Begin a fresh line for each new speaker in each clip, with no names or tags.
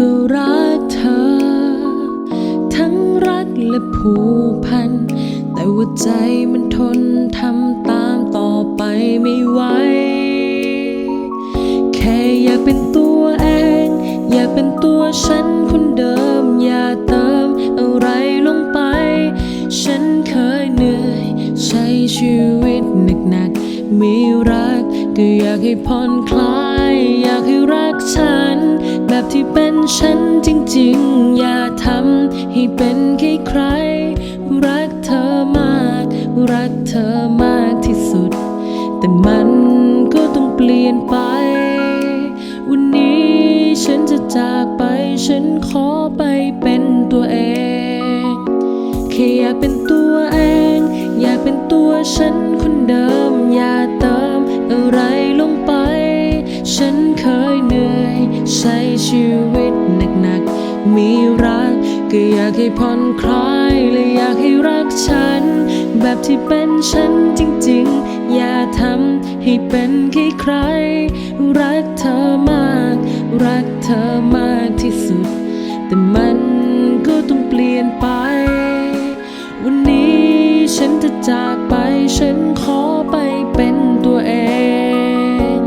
ก็รักเธอ ทั้งรักและผูกพัน แต่ว่าใจมันทนทำตามต่อไปไม่ไหว แค่อยากเป็นตัวเอง อยากเป็นตัวฉันคนเดิม อย่าเติมอะไรลงไป ฉันเคยเหนื่อย ใช้ชีวิตหนักๆ มีรักก็อยากให้ผ่อนคลาย อยากให้รักฉัน ให้เป็นแค่ใคร รักเธอมาก รักเธอมากที่สุด แต่มันก็ต้องเปลี่ยนไป วันนี้ฉันจะจากไป ฉันขอไปเป็นตัวเองแค่อยากเป็นตัวเอง อยากเป็นตัวฉันคนเดิม อย่าเติมอะไรลงไป ฉันเคยเหนื่อย ใช้ชีวิตหนักๆมี ก็อยากให้ผ่อนคลายและอยากให้รักฉัน แบบที่เป็นฉันจริงๆ อย่าทำให้เป็นแค่ใคร รักเธอมาก รักเธอมากที่สุด แต่มันก็ต้องเปลี่ยนไป วันนี้ฉันจะจากไปฉันขอไปเป็นตัวเอง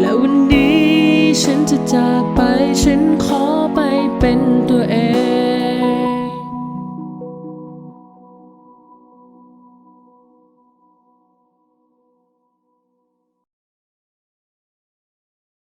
และวันนี้ฉันจะจากไปฉันขอไปเป็นตัวเอง